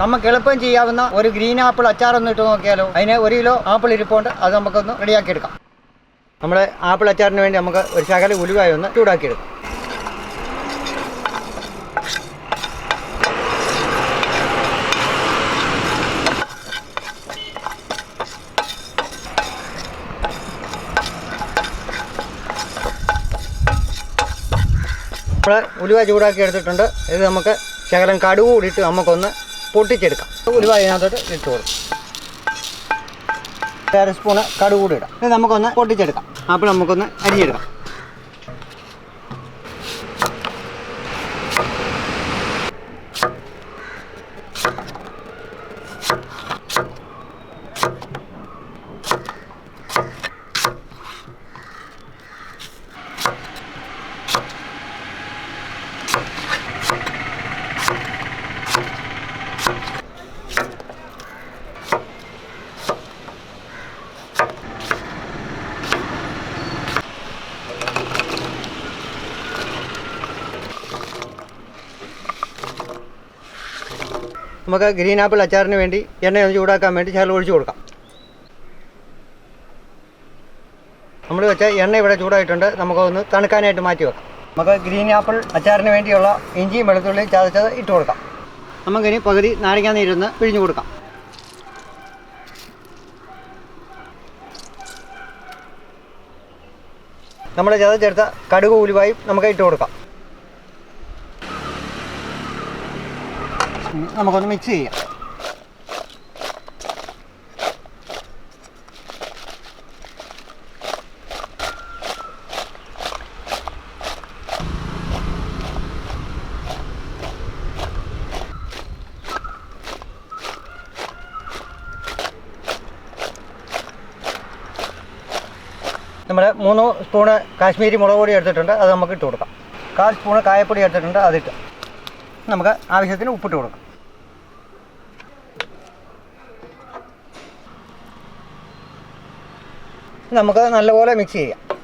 നമുക്ക് എളുപ്പം ചെയ്യാവുന്ന ഒരു ഗ്രീൻ ആപ്പിൾ അച്ചാർ ഒന്ന് ഇട്ട് നോക്കിയാലോ? അതിന് ഒരു കിലോ ആപ്പിൾ ഇരിപ്പുണ്ട്. അത് നമുക്കൊന്ന് റെഡിയാക്കി എടുക്കാം. നമ്മുടെ ആപ്പിൾ അച്ചാറിന് വേണ്ടി നമുക്ക് ഒരു ശകല ഉലുവായി ഒന്ന് ചൂടാക്കി എടുക്കാം. നമ്മൾ ഉലുവ ചൂടാക്കി എടുത്തിട്ടുണ്ട്. ഇത് നമുക്ക് ശകലം കടുവ് കൂടിയിട്ട് നമുക്കൊന്ന് പൊട്ടിച്ചെടുക്കാം. ഒരു അതിനകത്തോട്ട് ഇട്ട് കൊടുക്കും. അര സ്പൂണ് കടു കൂടി ഇടാം. ഇത് നമുക്കൊന്ന് പൊട്ടിച്ചെടുക്കാം. അപ്പോൾ നമുക്കൊന്ന് അരിഞ്ഞെടുക്കാം. നമുക്ക് ഗ്രീൻ ആപ്പിൾ അച്ചാറിന് വേണ്ടി എണ്ണ ഒന്ന് ചൂടാക്കാൻ വേണ്ടി ശകലം ഒഴിച്ചു കൊടുക്കാം. നമ്മൾ വെച്ച എണ്ണ ഇവിടെ ചൂടായിട്ടുണ്ട്. നമുക്കൊന്ന് തണുക്കാനായിട്ട് മാറ്റി വെക്കാം. നമുക്ക് ഗ്രീൻ ആപ്പിൾ അച്ചാറിന് വേണ്ടിയുള്ള ഇഞ്ചിയും വെളുത്തുള്ളിയും ചതച്ചത് ഇട്ട് കൊടുക്കാം. നമുക്കിനി പകുതി നാരങ്ങാ നീരൊന്ന് പിഴിഞ്ഞു കൊടുക്കാം. നമ്മൾ ചതച്ചെടുത്ത കടുക് ഉലുവായും നമുക്ക് ഇട്ട് കൊടുക്കാം. നമുക്കൊന്ന് മിക്സ് ചെയ്യാം. നമ്മൾ മൂന്ന് സ്പൂണ് കാശ്മീരി മുളക് പൊടി എടുത്തിട്ടുണ്ട് അത് നമുക്ക് ഇട്ട് കൊടുക്കാം. കാൽ സ്പൂണ് കായപ്പൊടി എടുത്തിട്ടുണ്ട് അതിട്ട്. നമുക്ക് ആവശ്യത്തിന് ഉപ്പിട്ട് കൊടുക്കാം. നമുക്ക് നല്ലപോലെ മിക്സ് ചെയ്യാം.